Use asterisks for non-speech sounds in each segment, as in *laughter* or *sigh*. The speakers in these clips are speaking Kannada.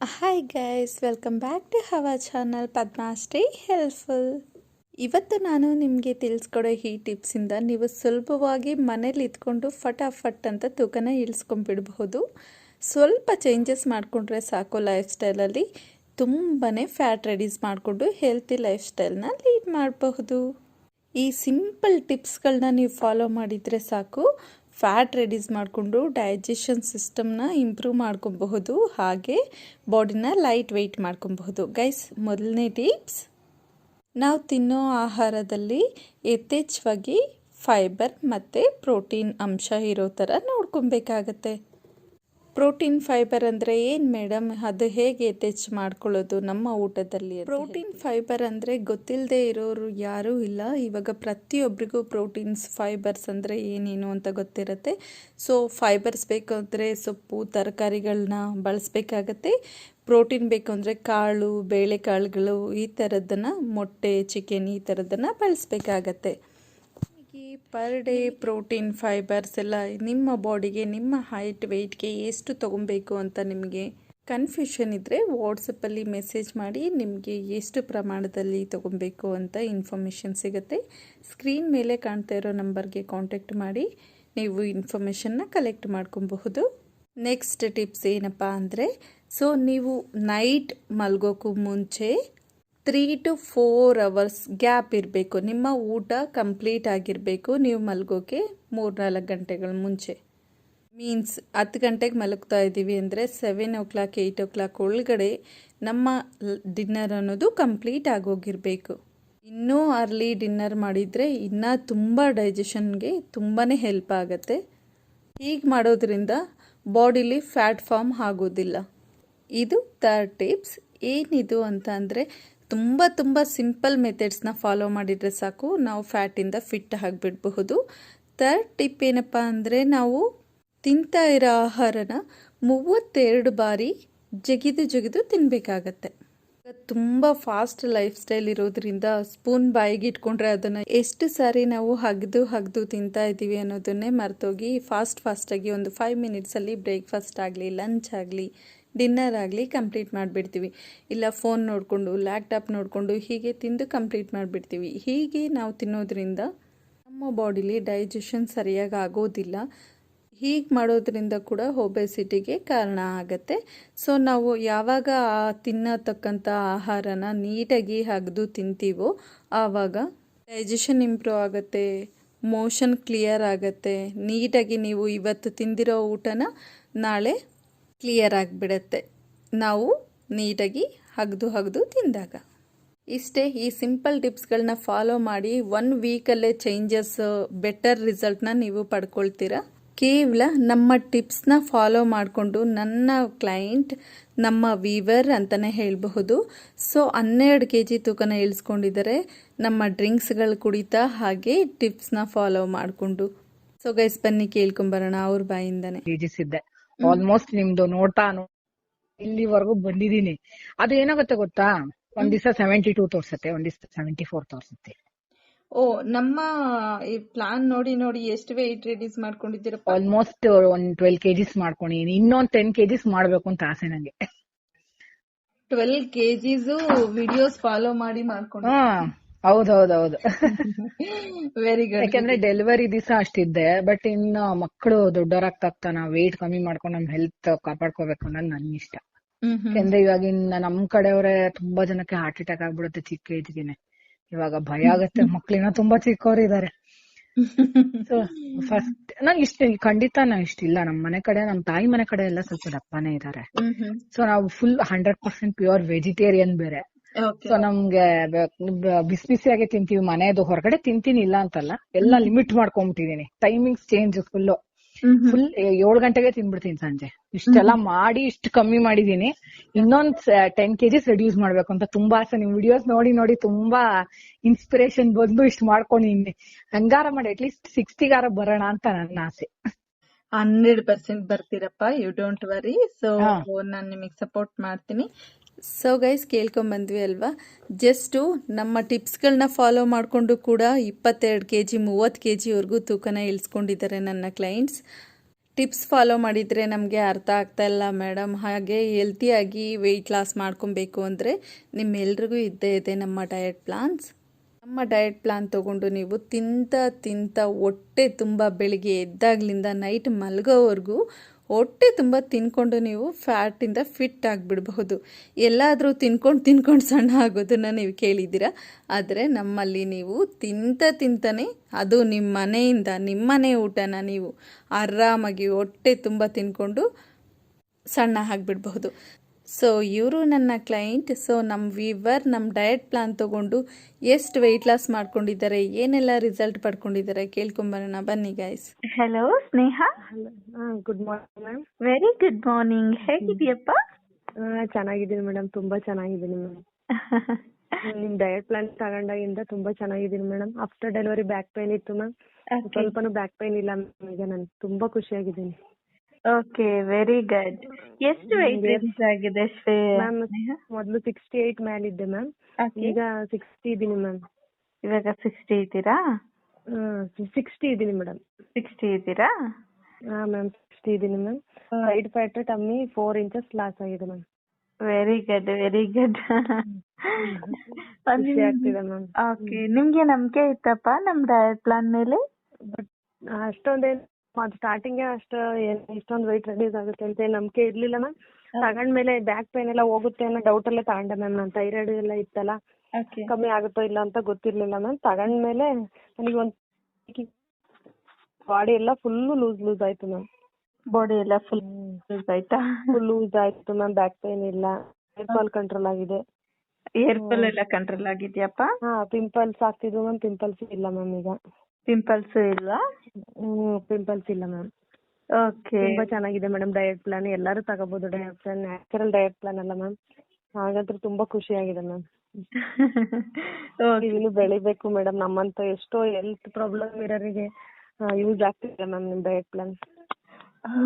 Hi guys welcome back to Hava channel Padmashree helpful ಇವತ್ತು ನಾನು ನಿಮಗೆ ತಿಳಿಸ್ಕೊಡೋ ಈ ಟಿಪ್ಸಿಂದ ನೀವು ಸುಲಭವಾಗಿ ಮನೇಲಿ ಇದ್ಕೊಂಡು ಫಟಾಫಟ್ ಅಂತ ತೂಕನ ಇಳಿಸ್ಕೊಂಡ್ಬಿಡ್ಬಹುದು. ಸ್ವಲ್ಪ ಚೇಂಜಸ್ ಮಾಡಿಕೊಂಡ್ರೆ ಸಾಕು ಲೈಫ್ ಸ್ಟೈಲಲ್ಲಿ ತುಂಬಾ ಫ್ಯಾಟ್ ರೆಡ್ಯೂಸ್ ಮಾಡಿಕೊಂಡು ಹೆಲ್ತಿ ಲೈಫ್ ಸ್ಟೈಲ್ನ ಲೀಡ್ ಮಾಡಬಹುದು. ಈ ಸಿಂಪಲ್ ಟಿಪ್ಸ್ಗಳನ್ನ ನೀವು ಫಾಲೋ ಮಾಡಿದರೆ ಸಾಕು. ಫ್ಯಾಟ್ ರೆಡ್ಯೂಸ್ ಮಾಡಿಕೊಂಡು ಡೈಜೆಷನ್ ಸಿಸ್ಟಮ್ನ ಇಂಪ್ರೂವ್ ಮಾಡ್ಕೊಬಹುದು, ಹಾಗೆ ಬಾಡಿನ ಲೈಟ್ ವೆಯ್ಟ್ ಮಾಡ್ಕೊಬಹುದು. ಗೈಸ್, ಮೊದಲನೇ ಟಿಪ್ಸ್. ನಾವು ತಿನ್ನೋ ಆಹಾರದಲ್ಲಿ ಯಥೇಚ್ಛವಾಗಿ ಫೈಬರ್ ಮತ್ತು ಪ್ರೋಟೀನ್ ಅಂಶ ಇರೋ ಥರ ನೋಡ್ಕೊಬೇಕಾಗತ್ತೆ. ಪ್ರೋಟೀನ್ ಫೈಬರ್ ಅಂದರೆ ಏನು ಮೇಡಮ್ ಅದು ಹೇಗೆ ಟಚ್ ಮಾಡ್ಕೊಳ್ಳೋದು ನಮ್ಮ ಊಟದಲ್ಲಿ ಪ್ರೋಟೀನ್ ಫೈಬರ್ ಅಂದರೆ ಗೊತ್ತಿಲ್ಲದೆ ಇರೋರು ಯಾರೂ ಇಲ್ಲ. ಇವಾಗ ಪ್ರತಿಯೊಬ್ಬರಿಗೂ ಪ್ರೋಟೀನ್ಸ್ ಫೈಬರ್ಸ್ ಅಂದರೆ ಏನೇನು ಅಂತ ಗೊತ್ತಿರುತ್ತೆ. ಸೊ ಫೈಬರ್ಸ್ ಬೇಕು ಅಂದರೆ ಸೊಪ್ಪು ತರಕಾರಿಗಳನ್ನ ಬಳಸಬೇಕಾಗತ್ತೆ. ಪ್ರೋಟೀನ್ ಬೇಕು ಅಂದರೆ ಕಾಳು ಬೇಳೆಕಾಳುಗಳು ಈ ಥರದ್ದನ್ನು ಮೊಟ್ಟೆ ಚಿಕನ್ ಈ ಥರದ್ದನ್ನು ಬಳಸಬೇಕಾಗತ್ತೆ. ಪರ್ ಡೇ ಪ್ರೋಟೀನ್ ಫೈಬರ್ಸ್ ಎಲ್ಲ ನಿಮ್ಮ ಬಾಡಿಗೆ ನಿಮ್ಮ ಹೈಟ್ ವೆಯ್ಟ್ಗೆ ಎಷ್ಟು ತೊಗೊಬೇಕು ಅಂತ ನಿಮಗೆ ಕನ್ಫ್ಯೂಷನ್ ಇದ್ದರೆ ವಾಟ್ಸಪ್ಪಲ್ಲಿ ಮೆಸೇಜ್ ಮಾಡಿ ನಿಮಗೆ ಎಷ್ಟು ಪ್ರಮಾಣದಲ್ಲಿ ತೊಗೊಬೇಕು ಅಂತ ಇನ್ಫಾರ್ಮೇಷನ್ ಸಿಗುತ್ತೆ. ಸ್ಕ್ರೀನ್ ಮೇಲೆ ಕಾಣ್ತಾ ಇರೋ ನಂಬರ್ಗೆ ಕಾಂಟ್ಯಾಕ್ಟ್ ಮಾಡಿ, ನೀವು ಇನ್ಫಾರ್ಮೇಷನ್ನ ಕಲೆಕ್ಟ್ ಮಾಡ್ಕೊಬಹುದು. ನೆಕ್ಸ್ಟ್ ಟಿಪ್ಸ್ ಏನಪ್ಪ ಅಂದರೆ ಸೊ ನೀವು ನೈಟ್ ಮಲ್ಗೋಕ್ಕೂ ಮುಂಚೆ three to four hours gap ಇರಬೇಕು. ನಿಮ್ಮ ಊಟ ಕಂಪ್ಲೀಟ್ ಆಗಿರಬೇಕು. ನೀವು ಮಲಗೋಕೆ ಮೂರು ನಾಲ್ಕು ಗಂಟೆಗಳ ಮುಂಚೆ. ಮೀನ್ಸ್ ಹತ್ತು ಗಂಟೆಗೆ ಮಲಗ್ತಾ ಇದ್ದೀವಿ ಅಂದರೆ seven o'clock eight o'clock ಒಳಗಡೆ ನಮ್ಮ ಡಿನ್ನರ್ ಅನ್ನೋದು ಕಂಪ್ಲೀಟ್ ಆಗೋಗಿರಬೇಕು. ಇನ್ನೂ ಅರ್ಲಿ ಡಿನ್ನರ್ ಮಾಡಿದರೆ ಇನ್ನೂ ತುಂಬ ಡೈಜೆಷನ್ಗೆ ತುಂಬಾ ಹೆಲ್ಪ್ ಆಗುತ್ತೆ. ಹೀಗೆ ಮಾಡೋದ್ರಿಂದ ಬಾಡಿಲಿ ಫ್ಯಾಟ್ ಫಾರ್ಮ್ ಆಗೋದಿಲ್ಲ. ಇದು ಥರ್ಡ್ ಟಿಪ್ಸ್ ಏನಿದು ಅಂತ ಅಂದರೆ ತುಂಬ ತುಂಬ ಸಿಂಪಲ್ ಮೆಥಡ್ಸ್ನ ಫಾಲೋ ಮಾಡಿದರೆ ಸಾಕು. ನಾವು ಫ್ಯಾಟಿಂದ ಫಿಟ್ ಆಗಿಬಿಡಬಹುದು. ಥರ್ಡ್ ಟಿಪ್ ಏನಪ್ಪ ಅಂದರೆ ನಾವು ತಿಂತಾ ಇರೋ ಆಹಾರನ ಮೂವತ್ತೆರಡು ಬಾರಿ ಜಗಿದು ಜಗಿದು ತಿನ್ನಬೇಕಾಗತ್ತೆ ತುಂಬ ಫಾಸ್ಟ್ ಲೈಫ್ ಸ್ಟೈಲ್ ಇರೋದ್ರಿಂದ ಸ್ಪೂನ್ ಬಾಯಿಗೆ ಇಟ್ಕೊಂಡ್ರೆ ಅದನ್ನು ಎಷ್ಟು ಸಾರಿ ನಾವು ಹಗ್ದು ಹಗ್ದು ತಿಂತಾ ಇದ್ದೀವಿ ಅನ್ನೋದನ್ನೇ ಮರೆತೋಗಿ ಫಾಸ್ಟ್ ಫಾಸ್ಟಾಗಿ ಒಂದು ಫೈವ್ ಮಿನಿಟ್ಸಲ್ಲಿ ಬ್ರೇಕ್ಫಾಸ್ಟ್ ಆಗಲಿ ಲಂಚ್ ಆಗಲಿ ಡಿನ್ನರ್ ಆಗಲಿ ಕಂಪ್ಲೀಟ್ ಮಾಡಿಬಿಡ್ತೀವಿ. ಇಲ್ಲ ಫೋನ್ ನೋಡಿಕೊಂಡು ಲ್ಯಾಪ್ಟಾಪ್ ನೋಡಿಕೊಂಡು ಹೀಗೆ ತಿಂದು ಕಂಪ್ಲೀಟ್ ಮಾಡಿಬಿಡ್ತೀವಿ. ಹೀಗೆ ನಾವು ತಿನ್ನೋದ್ರಿಂದ ನಮ್ಮ ಬಾಡಿಲಿ ಡೈಜೆಷನ್ ಸರಿಯಾಗಿ ಆಗೋದಿಲ್ಲ. ಹೀಗೆ ಮಾಡೋದ್ರಿಂದ ಕೂಡ ಒಬೆಸಿಟಿಗೆ ಕಾರಣ ಆಗುತ್ತೆ. ಸೊ ನಾವು ಯಾವಾಗ ಆ ತಿನ್ನತಕ್ಕಂಥ ಆಹಾರನ ನೀಟಾಗಿ ಅಗ್ದು ತಿಂತೀವೋ ಆವಾಗ ಡೈಜೆಷನ್ ಇಂಪ್ರೂವ್ ಆಗುತ್ತೆ ಮೋಷನ್ ಕ್ಲಿಯರ್ ಆಗುತ್ತೆ. ನೀಟಾಗಿ ನೀವು ಇವತ್ತು ತಿಂದಿರೋ ಊಟನ ನಾಳೆ ಕ್ಲಿಯರ್ ಆಗಿಬಿಡತ್ತೆ. ನಾವು ನೀಟಾಗಿ ಹಗ್ದು ಹಗ್ದು ತಿಂದಾಗ. ಇಷ್ಟೇ ಈ ಸಿಂಪಲ್ ಟಿಪ್ಸ್ಗಳನ್ನ ಫಾಲೋ ಮಾಡಿ ಒನ್ ವೀಕಲ್ಲೇ ಚೇಂಜಸ್ ಬೆಟರ್ ರಿಸಲ್ಟ್ನ ನೀವು ಪಡ್ಕೊಳ್ತೀರಾ? ಕೇವಲ ನಮ್ಮ ಟಿಪ್ಸ್ನ ಫಾಲೋ ಮಾಡಿಕೊಂಡು ನನ್ನ ಕ್ಲೈಂಟ್ ನಮ್ಮ ವೀವರ್ ಅಂತಲೇ ಹೇಳಬಹುದು. ಸೊ ಹನ್ನೆರಡು ಕೆ ಜಿ ತೂಕನ ಇಳಿಸ್ಕೊಂಡಿದ್ದಾರೆ. ನಮ್ಮ ಡ್ರಿಂಕ್ಸ್ಗಳು ಕುಡಿತಾ ಹಾಗೆ ಟಿಪ್ಸ್ನ ಫಾಲೋ ಮಾಡಿಕೊಂಡು. ಸೊ ಗೈಸ್ ಬನ್ನಿ ಕೇಳ್ಕೊಂಬರೋಣ ಅವ್ರ ಬಾಯಿಂದನೇ. ಇದ್ದೆ ಆಲ್ಮೋಸ್ಟ್ ನಿಮ್ದು ನೋಡ್ತಾ ಇಲ್ಲಿವರೆಗೂ ಬಂದಿದೀನಿ ಅದು ಏನಾಗುತ್ತೆ ಗೊತ್ತಾ? ಒಂದ್ ದಿವಸ ಸೆವೆಂಟಿ ಟೂ ತೋರ್ಸತ್ತೆ ಒಂದ್ ದಿವಸ ಸೆವೆಂಟಿ ಫೋರ್ ತೋರ್ಸತ್ತೆ. ಓ ನಮ್ಮ ಈ ಪ್ಲಾನ್ ನೋಡಿ ನೋಡಿ ಎಷ್ಟು ವೆಯ್ಟ್ ರಿಡ್ಯೂಸ್ ಮಾಡ್ಕೊಂಡಿದ್ದೀರಾ ಆಲ್ಮೋಸ್ಟ್ ಒಂದ್ ಟ್ವೆಲ್ ಕೆಜಿಸ್ ಮಾಡ್ಕೊಂಡಿದೀನಿ. ಇನ್ನೊಂದ್ ಟೆನ್ ಕೆಜಿಸ್ ಮಾಡ್ಬೇಕು ಅಂತ ಆಸೆ ನಂಗೆ. ಟ್ವೆಲ್ ಕೆಜಿಸ್ ವಿಡಿಯೋಸ್ ಫಾಲೋ ಮಾಡಿ ಮಾಡ್ಕೊಂಡು ಹೌದೌದೌದು. ವೆರಿ ಗುಡ್ ಯಾಕಂದ್ರೆ ಡೆಲಿವರಿ ದಿವಸ ಅಷ್ಟಿದ್ದೆ ಬಟ್ ಇನ್ನು ಮಕ್ಕಳು ದೊಡ್ಡವರಾಗ್ತಾ ನಾವ್ ವೇಟ್ ಕಮ್ಮಿ ಮಾಡ್ಕೊಂಡು ನಮ್ ಹೆಲ್ತ್ ಕಾಪಾಡ್ಕೋಬೇಕು ಅನ್ನೋದು ನನ್ ಇಷ್ಟ. ಯಾಕಂದ್ರೆ ಇವಾಗಿನ ನಮ್ ಕಡೆಯವ್ರೆ ತುಂಬಾ ಜನಕ್ಕೆ ಹಾರ್ಟ್ ಅಟ್ಯಾಕ್ ಆಗ್ಬಿಡುತ್ತೆ ಚಿಕ್ಕ ಇದ್ದೀನಿ ಇವಾಗ ಭಯ ಆಗತ್ತೆ *laughs* ಮಕ್ಳಿನ ತುಂಬಾ ಚಿಕ್ಕವ್ರು ಇದಾರೆ. *laughs* ಫಸ್ಟ್ ನಂಗೆ ಇಷ್ಟ ಖಂಡಿತ ನಾ ಇಷ್ಟಿಲ್ಲ ನಮ್ ಮನೆ ಕಡೆ ನಮ್ ತಾಯಿ ಮನೆ ಕಡೆ ಎಲ್ಲ ಸ್ವಲ್ಪ ದಪ್ಪನೇ ಇದಾರೆ. ಸೊ ನಾವು full hundred percent pure vegetarian ಬೇರೆ. ಸೊ ನಮ್ಗೆ ಬಿಸಿ ಬಿಸಿಯಾಗಿ ತಿಂತೀವಿ ಮನೆಯದು ಹೊರಗಡೆ ತಿಂತೀನಿ ಇಲ್ಲ ಅಂತಲ್ಲ. ಎಲ್ಲ ಲಿಮಿಟ್ ಮಾಡ್ಕೊಂಡ್ಬಿಟ್ಟಿದೀನಿ ಟೈಮಿಂಗ್ಸ್ ಚೇಂಜ್ ಫುಲ್ ಫುಲ್ ಏಳ್ ಗಂಟೆಗೆ ತಿನ್ಬಿಡ್ತೀನಿ ಸಂಜೆ. ಇಷ್ಟೆಲ್ಲ ಮಾಡಿ ಇಷ್ಟು ಕಮ್ಮಿ ಮಾಡಿದೀನಿ. ಇನ್ನೊಂದ್ ಟೆನ್ ಕೆಜಿಸ್ ರೆಡ್ಯೂಸ್ ಮಾಡ್ಬೇಕು ಅಂತ ತುಂಬಾ ಆಸೆ. ನಿಮ್ ವಿಡಿಯೋಸ್ ನೋಡಿ ನೋಡಿ ತುಂಬಾ ಇನ್ಸ್ಪಿರೇಷನ್ ಬಂದು ಇಷ್ಟು ಮಾಡ್ಕೊಂಡಿನಿ ಹಂಗಾರ ಮಾಡಿ ಅಟ್ಲೀಸ್ಟ್ ಸಿಕ್ಸ್ಟಿಗಾರ ಬರೋಣ ಅಂತ ನನ್ನ ಆಸೆ. ಹಂಡ್ರೆಡ್ ಪರ್ಸೆಂಟ್ ಬರ್ತೀರಪ್ಪ. ಯು ಡೋಂಟ್ ವರಿ ಸೊ ನಾನ್ ನಿಮಗೆ ಸಪೋರ್ಟ್ ಮಾಡ್ತೀನಿ. ಸೊ ಗೈಸ್ ಕೇಳ್ಕೊಂಬಂದ್ವಿ ಅಲ್ವಾ? ಜಸ್ಟು ನಮ್ಮ ಟಿಪ್ಸ್ಗಳನ್ನ ಫಾಲೋ ಮಾಡಿಕೊಂಡು ಕೂಡ ಇಪ್ಪತ್ತೆರಡು ಕೆ ಜಿ ಮೂವತ್ತು ಕೆ ಜಿವರೆಗೂ ತೂಕನ ಇಳಿಸ್ಕೊಂಡಿದ್ದಾರೆ ನನ್ನ ಕ್ಲೈಂಟ್ಸ್ ಟಿಪ್ಸ್ ಫಾಲೋ ಮಾಡಿದರೆ ನಮಗೆ ಅರ್ಥ ಆಗ್ತಾ ಇಲ್ಲ ಮೇಡಮ್ ಹಾಗೆ ಹೆಲ್ತಿಯಾಗಿ ವೆಯ್ಟ್ ಲಾಸ್ ಮಾಡ್ಕೊಬೇಕು ಅಂದರೆ ನಿಮ್ಮೆಲ್ರಿಗೂ ಇದ್ದೇ ಇದೆ ನಮ್ಮ ಡಯಟ್ ಪ್ಲಾನ್ಸ್ ನಮ್ಮ ಡಯಟ್ ಪ್ಲಾನ್ ತೊಗೊಂಡು ನೀವು ತಿಂತ ತಿಂತ ಹೊಟ್ಟೆ ತುಂಬ ಬೆಳಿಗ್ಗೆ ಎದ್ದಾಗ್ಲಿಂದ ನೈಟ್ ಮಲಗೋವರೆಗೂ ಹೊಟ್ಟೆ ತುಂಬ ತಿನ್ಕೊಂಡು ನೀವು ಫ್ಯಾಟಿಂದ ಫಿಟ್ ಆಗಿಬಿಡಬಹುದು. ಎಲ್ಲಾದರೂ ತಿನ್ಕೊಂಡು ತಿನ್ಕೊಂಡು ಸಣ್ಣ ಆಗೋದನ್ನು ನೀವು ಕೇಳಿದ್ದೀರಾ? ಆದರೆ ನಮ್ಮಲ್ಲಿ ನೀವು ತಿಂತ ತಿಂತಾನೆ ಅದು ನಿಮ್ಮ ಮನೆಯಿಂದ ನಿಮ್ಮನೆ ಊಟನ ನೀವು ಆರಾಮಾಗಿ ಹೊಟ್ಟೆ ತುಂಬ ತಿನ್ಕೊಂಡು ಸಣ್ಣ ಆಗಿಬಿಡಬಹುದು. ಸೊ ಇವರು ನನ್ನ ಕ್ಲೈಂಟ್ ಸೊ ನಮ್ಮ ವಿವರ್ ನಮ್ಮ ಡಯಟ್ ಪ್ಲಾನ್ ತೊಗೊಂಡು ಎಷ್ಟು ವೆಯ್ಟ್ ಲಾಸ್ ಮಾಡ್ಕೊಂಡಿದ್ದಾರೆ ಏನೆಲ್ಲ ರಿಸಲ್ಟ್ ಪಡ್ಕೊಂಡಿದ್ದಾರೆ ಕೇಳ್ಕೊಂಬರೋಣ ಬನ್ನಿ guys hello Sneha? Good morning ma'am very good morning ಹೇಗಿದೆಯಪ್ಪ ಚೆನ್ನಾಗಿದ್ದೀನಿ ಮೇಡಮ್ ತುಂಬಾ ಚೆನ್ನಾಗಿದ್ದೀನಿ ಮ್ಯಾಮ್ *laughs* ನಿಮ್ ಡಯಟ್ ಪ್ಲಾನ್ ತಗೊಂಡಾಗಿಂದ ತುಂಬಾ ಚೆನ್ನಾಗಿದ್ದೀನಿ madam after delivery back pain ಇತ್ತು ಮ್ಯಾಮ್ ಸ್ವಲ್ಪನೂ ಬ್ಯಾಕ್ ಪೇನ್ ಇಲ್ಲ ಮ್ಯಾಮ್ ಈಗ ನಾನು ತುಂಬಾ ಖುಷಿಯಾಗಿದ್ದೀನಿ. ಓಕೆ ವೆರಿ ಗುಡ್ ಎಷ್ಟು ರಿಲೀಸ್ ಆಗಿದೆ ಮ್ಯಾಮ್ ಮೊದಲು ಸಿಕ್ಸ್ಟಿ ಮ್ಯಾಲ್ ಇದ್ದೆ ಮ್ಯಾಮ್ ಈಗ ಸಿಕ್ಸ್ಟಿ ಇದ್ದೀನಿ ಮ್ಯಾಮ್ ಇವಾಗ ಸಿಕ್ಸ್ಟಿ ಇದ್ದೀರಾ? ಸಿಕ್ಸ್ಟಿ ಇದ್ದೀನಿ ಮೇಡಮ್ ಸಿಕ್ಸ್ಟಿ ಇದ್ದೀರಾ? ಹಾ ಮ್ಯಾಮ್ ಸಿಕ್ಸ್ಟಿ ಇದ್ದೀನಿ ma'am side fat tummy four inches loss ಆಗಿದೆ ma'am very good very good ಖುಷಿ ಆಗ್ತಿದೆ ಮ್ಯಾಮ್ ಓಕೆ ನಿಮ್ಗೆ ನಂಬಿಕೆ ಇತ್ತಪ್ಪ ನಮ್ ಡಯಟ್ ಪ್ಲಾನ್ ಮೇಲೆ? ಬಟ್ ಅಷ್ಟೊಂದೇನು ಅದು ಸ್ಟಾರ್ಟಿಂಗ್ ಅಷ್ಟು ಏನ್ ಇಷ್ಟೊಂದು ವೆಯ್ಟ್ ರೆಡ್ಯೂಸ್ ಆಗುತ್ತೆ ಅಂತ ಏನ್ ನಂಬಿಕೆ ಇರ್ಲಿಲ್ಲ ಮ್ಯಾಮ್ ತಗೊಂಡ್ಮೇಲೆ ಬ್ಯಾಕ್ ಪೇನ್ ಎಲ್ಲ ಹೋಗುತ್ತೆ ಅನ್ನೋ ಡೌಟ್ ಅಲ್ಲೇ ತಗೊಂಡೆ ಮ್ಯಾಮ್ ನಾನು. ಥೈರಾಯ್ಡ್ ಎಲ್ಲ ಇತ್ತಲ್ಲ. ಓಕೆ ಕಮ್ಮಿ ಆಗುತ್ತೋ ಇಲ್ಲ ಅಂತ ಗೊತ್ತಿರ್ಲಿಲ್ಲ ಮ್ಯಾಮ್ ತಗೊಂಡ್ಮೇಲೆ ನನಗೆ ಒಂದು ಬಾಡಿ ಎಲ್ಲ ಫುಲ್ ಲೂಸ್ ಲೂಸ್ ಆಯ್ತು ಮ್ಯಾಮ್ ಬಾಡಿ ಎಲ್ಲ ಫುಲ್ ಲೂಸ್ ಆಯ್ತಾ? ಫುಲ್ ಲೂಸ್ ಆಯ್ತು ಮ್ಯಾಮ್ ಬ್ಯಾಕ್ ಪೇನ್ ಇಲ್ಲ. ಹೇರ್ ಫಾಲ್ ಕಂಟ್ರೋಲ್ ಆಗಿದೆ. ಏರ್ ಫಾಲ್ ಎಲ್ಲ ಕಂಟ್ರೋಲ್ ಆಗಿದ್ಯಪ್ಪ? ಹಾ ಪಿಂಪಲ್ಸ್ ಆಗ್ತಿದ್ವು ಮ್ಯಾಮ್ ಪಿಂಪಲ್ಸ್ ಇಲ್ಲ ಮ್ಯಾಮ್ ಈಗ. ಪಿಂಪಲ್ಸ್ ಹ್ಮ್ ಪಿಂಪಲ್ಸ್ ಇಲ್ಲ ಮ್ಯಾಮ್ ಓಕೆ ತುಂಬಾ ಚೆನ್ನಾಗಿದೆ ಮೇಡಮ್ ಡಯಟ್ ಪ್ಲಾನ್ ಎಲ್ಲರೂ ತಗೋಬಹುದು diet plan natural diet plan ಅಲ್ಲ ಮ್ಯಾಮ್ ಹಾಗಂದ್ರೆ ತುಂಬಾ ಖುಷಿ ಆಗಿದೆ ಮ್ಯಾಮ್ ಇನ್ನು ಬೆಳಿಬೇಕು ಮೇಡಮ್ ನಮ್ಮಂತ ಎಷ್ಟೋ ಹೆಲ್ತ್ ಪ್ರಾಬ್ಲಮ್ ಇರೋರಿಗೆ ಯೂಸ್ ಆಗ್ತಿದೆ ಮ್ಯಾಮ್ ನಿಮ್ ಡಯಟ್ ಪ್ಲಾನ್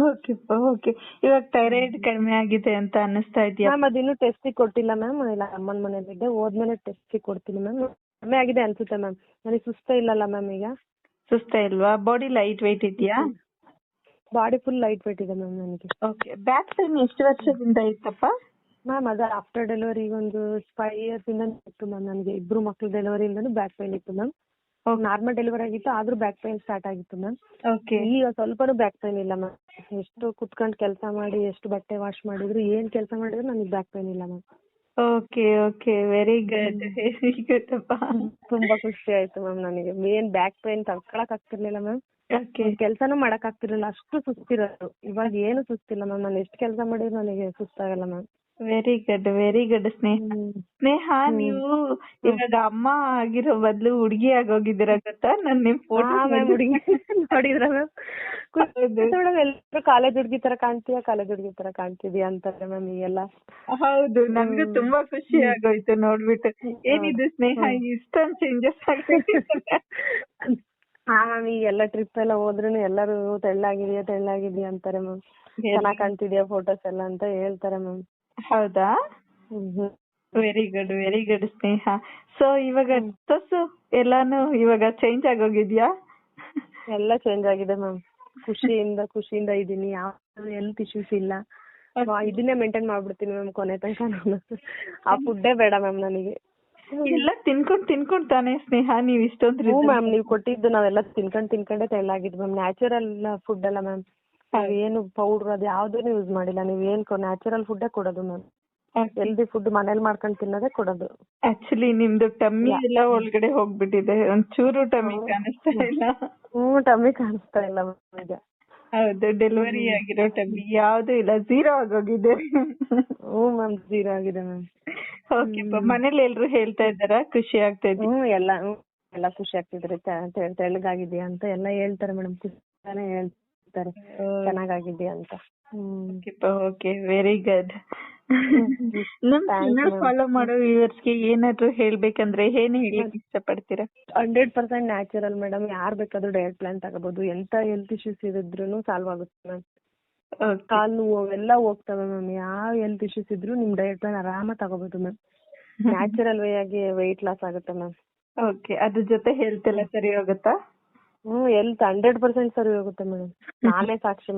ಓಕೆ ಓಕೆ ಇವಾಗ ಥೈರಾಯ್ಡ್ ಕಡಿಮೆ ಆಗಿದೆ ಅಂತ ಅನ್ನಿಸ್ತಾ ಇದೆಯಾ? ಮ್ಯಾಮ್ ಅದಿನ್ನೂ ಟೆಸ್ಟಿಗೆ ಕೊಟ್ಟಿಲ್ಲ ಮ್ಯಾಮ್ ಇಲ್ಲ ಅಮ್ಮನ ಮನೇಲಿದ್ದೆ ಹೋದ್ಮೇಲೆ ಟೆಸ್ಟಿಗೆ ಕೊಡ್ತೀನಿ ಮ್ಯಾಮ್ ಕಮ್ಮಿ ಆಗಿದೆ ಅನ್ಸುತ್ತೆ ಮ್ಯಾಮ್ ನನಗೆ ಸುಸ್ತ ಇಲ್ಲಲ್ಲ ಮ್ಯಾಮ್ ಈಗ. ಸುಸ್ತ ಇಲ್ವಾ? ಬಾಡಿ ಲೈಟ್ ವೆಯ್ಟ್ ಇದೆಯಾ? ಬಾಡಿ ಫುಲ್ ಲೈಟ್ weight ಇದೆ ಮ್ಯಾಮ್ ನನಗೆ. ಓಕೆ ಬ್ಯಾಕ್ ಪೇನ್ ಎಷ್ಟು ವರ್ಷದಿಂದ ಇತ್ತಪ್ಪ? ಮ್ಯಾಮ್ ಅದು ಆಫ್ಟರ್ ಡೆಲಿವರಿ ಒಂದು ಫೈವ್ ಇಯರ್ಸ್ ಇಂದ ಇತ್ತು ಮ್ಯಾಮ್ ನನಗೆ. ಇಬ್ರು ಮಕ್ಳು ಡೆಲಿವರಿಯಿಂದನೂ ಬ್ಯಾಕ್ ಪೇನ್ ಇತ್ತು ಮ್ಯಾಮ್ ನಾರ್ಮಲ್ ಡೆಲಿವರಿ ಆಗಿತ್ತು ಆದ್ರೂ ಬ್ಯಾಕ್ ಪೇನ್ ಸ್ಟಾರ್ಟ್ ಆಗಿತ್ತು ಮ್ಯಾಮ್ ಓಕೆ ಈಗ ಸ್ವಲ್ಪನೂ ಬ್ಯಾಕ್ ಪೇನ್ ಇಲ್ಲ ಮ್ಯಾಮ್ ಎಷ್ಟು ಕುತ್ಕೊಂಡು ಕೆಲಸ ಮಾಡಿ ಎಷ್ಟು ಬಟ್ಟೆ ವಾಶ್ ಮಾಡಿದ್ರು ಏನ್ ಕೆಲಸ ಮಾಡಿದ್ರು ನನಗೆ ಬ್ಯಾಕ್ ಪೇನ್ ಇಲ್ಲ ma'am okay okay very good very good ಅಪ್ಪ. ತುಂಬಾ ಖುಷಿ ಆಯ್ತು ಮ್ಯಾಮ್ ನನಗೆ. ಏನ್ ಬ್ಯಾಕ್ pain ತಡ್ಕೊಳಕ್ ಆಗ್ತಿರ್ಲಿಲ್ಲ ಮ್ಯಾಮ್. ಕೆಲಸನೂ ಮಾಡಕ್ ಆಗ್ತಿರ್ಲಿಲ್ಲ. ಅಷ್ಟು ಸುಸ್ತಿರೋದು. ಇವಾಗ ಏನು ಸುಸ್ತಿಲ್ಲ ಮ್ಯಾಮ್. ನಾನು ಎಷ್ಟು ಕೆಲ್ಸ ಮಾಡಿದ್ರು ನನಗೆ ಸುಸ್ತಾಗಲ್ಲ ma'am. Very good very good Sneha. Sneha ನೀವು ಇವಾಗ ಅಮ್ಮ ಆಗಿರೋ ಬದಲು ಹುಡುಗಿ ಆಗೋಗಿದ್ದೀರಾ ಗೊತ್ತಾ? ನಾನ್ ನಿಮ್ ಹುಡುಗಿ ನೋಡಿದ್ರ ಮ್ಯಾಮ್ ಮೇಡಮ್ ಎಲ್ಲರೂ ಕಾಲೇಜ್ ಹುಡುಗಿ ತರ ಕಾಣ್ತೀಯ? ಕಾಲೇಜ್ ಹುಡುಗಿ ತರ ಕಾಣ್ತಿದ್ಯಾ ಅಂತಾರೆ ಮ್ಯಾಮ್ ಈಗೆಲ್ಲ. ಹೌದು ನಂಗು ತುಂಬಾ ಖುಷಿ ಆಗೋಯ್ತು ನೋಡ್ಬಿಟ್ಟು. ಏನಿದು ಸ್ನೇಹ? ಇಷ್ಟೊಂದ್ ಚೇಂಜಸ್ ಹಾ ಮ್ಯಾಮ್ ಈಗೆಲ್ಲ ಟ್ರಿಪ್ ಎಲ್ಲ ಹೋದ್ರೂ ಎಲ್ಲರೂ ತೆಳ್ಳಾಗಿದ್ಯಾ ತೆಳ್ಳಾಗಿದ್ಯಾ ಅಂತಾರೆ ಮ್ಯಾಮ್ ಚೆನ್ನಾಗ್ ಕಾಣ್ತಿದ್ಯಾ ಫೋಟೋಸ್ ಎಲ್ಲ ಅಂತ ಹೇಳ್ತಾರೆ ಮ್ಯಾಮ್ ಹೌದಾ? Very good very good Sneha. So ಇವಾಗ ಡ್ರೆಸ್ ಎಲ್ಲಾನು ಇವಾಗ ಚೇಂಜ್ ಆಗೋಗಿದ್ಯಾ ಎಲ್ಲ ಚೇಂಜ್ ಆಗಿದೆ ಮ್ಯಾಮ್ ಖುಷಿಯಿಂದ ಖುಷಿಯಿಂದ ಇದೀನಿ ಯಾವ ಹೆಲ್ತ್ ಇಶ್ಯೂಸ್ ಇಲ್ಲ. ಇದನ್ನೇ ಮೇಂಟೈನ್ ಮಾಡ್ಬಿಡ್ತೀನಿ ಮ್ಯಾಮ್ ಕೊನೆ ತನಕ ನಾನು. ಆ ಫುಡ್ಡೇ ಬೇಡ ಮ್ಯಾಮ್ ನನಗೆ. ಎಲ್ಲ ತಿನ್ಕೊಂಡ್ ತಿನ್ಕೊಂಡ್ ತಾನೇ ಸ್ನೇಹ ನೀವ್ ಇಷ್ಟೊಂದ್ ಹ್ಞೂ ಮ್ಯಾಮ್ ನೀವು ಕೊಟ್ಟಿದ್ದು ನಾವೆಲ್ಲ ತಿನ್ಕೊಂಡ್ ತಿನ್ಕೊಂಡೇ ತೆಳ್ಳಾಗಿದ್ವಿ ಮ್ಯಾಮ್ ನ್ಯಾಚುರಲ್ ಫುಡ್ ಅಲ್ಲ ಮ್ಯಾಮ್ ಏನು ಪೌಡರ್ ಅದು ಯೂಸ್ ಮಾಡಿಲ್ಲ. ನೀವು ಏನ್ ನ್ಯಾಚುರಲ್ ಫುಡ್ಡೇ ಕೊಡೋದು ಮ್ಯಾಮ್ ಹೆಲ್ದಿ ಫುಡ್ ಮನೇಲಿ ಮಾಡ್ಕೊಂಡು ತಿನ್ನೋದೇ ಕೊಡೋದು. ಆಕ್ಚುಲಿ ನಿಮ್ದು ಟಮ್ಮಿ ಎಲ್ಲ ಒಳಗಡೆ ಹೋಗ್ಬಿಟ್ಟಿದೆ. ಒಂಚೂರು ಟಮ್ಮಿ ಕಾಣಿಸ್ತಾ ಇಲ್ಲ. ಹ್ಮ್ ಟಮ್ಮಿ ಕಾಣಿಸ್ತಾ ಇಲ್ಲ ಈಗ. ಹೌದು ಡೆಲಿವರಿ ಆಗಿರೋ ಟಮ್ಮಿ ಯಾವ್ದು ಇಲ್ಲ. ಝೀರೋ ಆಗೋಗಿದೆ. ಹ್ಞೂ ಮ್ಯಾಮ್ ಜೀರೋ ಆಗಿದೆ ಮ್ಯಾಮ್ ಓಕೆ ಮನೇಲಿ ಎಲ್ರು ಹೇಳ್ತಾ ಇದ್ದಾರಾ? ಖುಷಿ ಆಗ್ತಾ ಇದೆ ಹ್ಞೂ ಎಲ್ಲ ಎಲ್ಲ ಖುಷಿ ಆಗ್ತಿದ್ರೆ ತೆಳ್ಳಗಾಗಿದ್ಯಾ ಅಂತ ಎಲ್ಲ ಹೇಳ್ತಾರೆ ಮೇಡಮ್ ಖುಷಿ ಹೇಳ್ತಾರೆ. ಚೆನ್ನಾಗಾಗಿದ್ಯಾ ಅಂತ. ಹ್ಮ್. ಓಕೆ ವೆರಿ ಗುಡ್ ನಮ್ ಚಾನಲ್ ಫಾಲೋ ಮಾಡೋ ವ್ಯೂವರ್ಸ್ಗೆ ಏನಾದ್ರು ಹೇಳ್ಬೇಕಂದ್ರೆ ಏನ್ ಹೇಳಕ್ ಇಷ್ಟಪಡ್ತೀರಾ? ಹಂಡ್ರೆಡ್ ಪರ್ಸೆಂಟ್ ನ್ಯಾಚುರಲ್ ಮೇಡಮ್ ಯಾರ್ ಬೇಕಾದ್ರೂ ಡಯಟ್ ಪ್ಲಾನ್ ತಗೋಬಹುದು ಎಂತ ಹೆಲ್ತ್ ಇಶ್ಯೂಸ್ ಇದ್ರೂ ಸಾಲ್ವ್ ಆಗುತ್ತೆ ಮ್ಯಾಮ್ ಕಾಲ್ ನೋವು ಅವೆಲ್ಲ ಹೋಗ್ತವೆ ಮ್ಯಾಮ್ ಯಾವ ಹೆಲ್ತ್ ಇಶ್ಯೂಸ್ ಇದ್ರೂ ನಿಮ್ ಡಯಟ್ ಪ್ಲಾನ್ ಆರಾಮಾಗಿ ತಗೋಬಹುದು ಮ್ಯಾಮ್ ನ್ಯಾಚುರಲ್ ವೇ ಆಗಿ weight ಲಾಸ್ ಆಗುತ್ತೆ ಮ್ಯಾಮ್ ಓಕೆ ಅದ್ರ ಜೊತೆ ಹೆಲ್ತ್ ಎಲ್ಲ ಸರಿ ಹೋಗುತ್ತಾ? ಹ್ಮ್ ಹೆಲ್ತ್ ಹಂಡ್ರೆಡ್ ಪರ್ಸೆಂಟ್ ಸರಿ ಹೋಗುತ್ತೆ ಮೇಡಮ್. ನಾನೇ ಸಾಕ್ಷಿ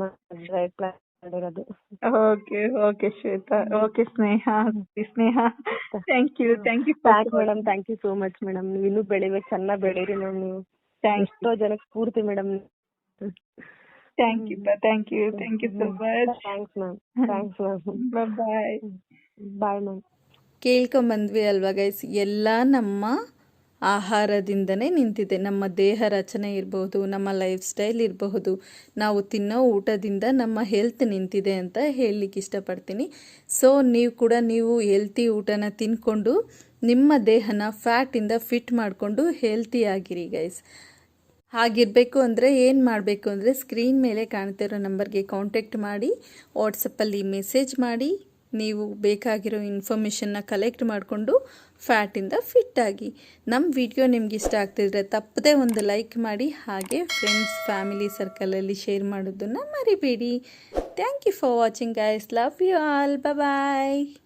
ಡಯಟ್ ಪ್ಲಾನ್ ಮಾಡಿರೋದು. Okay okay Shweta okay Sneha Sneha. Thank you thank you thank madam thank you so much madam ನೀವು ಇನ್ನೂ ಬೆಳಿಬೇಕು ಚೆನ್ನಾಗಿ ಬೆಳೀರಿ ಮೇಡಮ್ ನೀವು. ಎಷ್ಟೋ ಜನಕ್ಕೆ ಸ್ಫೂರ್ತಿ madam thank you thank you thank you so much thanks ma'am thanks ma'am bye bye ma'am ಕೇಳ್ಕೊಂಬಂದ್ವಿ ಅಲ್ವಾ ಗೈಸ್ ಎಲ್ಲ ನಮ್ಮ ಆಹಾರದಿಂದನೇ ನಿಂತಿದೆ. ನಮ್ಮ ದೇಹ ರಚನೆ ಇರಬಹುದು, ನಮ್ಮ ಲೈಫ್ ಸ್ಟೈಲ್ ಇರಬಹುದು. ನಾವು ತಿನ್ನೋ ಊಟದಿಂದ ನಮ್ಮ ಹೆಲ್ತ್ ನಿಂತಿದೆ ಅಂತ ಹೇಳಲಿಕ್ಕೆ ಇಷ್ಟಪಡ್ತೀನಿ. ಸೊ, ನೀವು ಕೂಡ ನೀವು ಹೆಲ್ತಿ ಊಟನ ತಿನ್ಕೊಂಡು ನಿಮ್ಮ ದೇಹನ ಫ್ಯಾಟಿಂದ ಫಿಟ್ ಮಾಡಿಕೊಂಡು ಹೆಲ್ತಿಯಾಗಿರಿ ಗೈಸ್ ಹಾಗಿರಬೇಕು ಅಂದರೆ ಏನು ಮಾಡಬೇಕು ಅಂದರೆ ಸ್ಕ್ರೀನ್ ಮೇಲೆ ಕಾಣ್ತಿರೋ ನಂಬರ್ಗೆ ಕಾಂಟ್ಯಾಕ್ಟ್ ಮಾಡಿ ವಾಟ್ಸಪ್ಪಲ್ಲಿ ಮೆಸೇಜ್ ಮಾಡಿ ನೀವು ಬೇಕಾಗಿರೋ ಇನ್ಫಾರ್ಮೇಷನ್ನ ಕಲೆಕ್ಟ್ ಮಾಡಿಕೊಂಡು ಫ್ಯಾಟಿಂದ ಫಿಟ್ ಆಗಿ. ನಮ್ಮ ವಿಡಿಯೋ ನಿಮ್ಗೆ ಇಷ್ಟ ಆಗ್ತಿದ್ರೆ ತಪ್ಪದೇ ಒಂದು ಲೈಕ್ ಮಾಡಿ, ಹಾಗೆ ಫ್ರೆಂಡ್ಸ್ ಫ್ಯಾಮಿಲಿ ಸರ್ಕಲಲ್ಲಿ ಶೇರ್ ಮಾಡೋದನ್ನು ಮರಿಬೇಡಿ. Thank you for watching guys love you all bye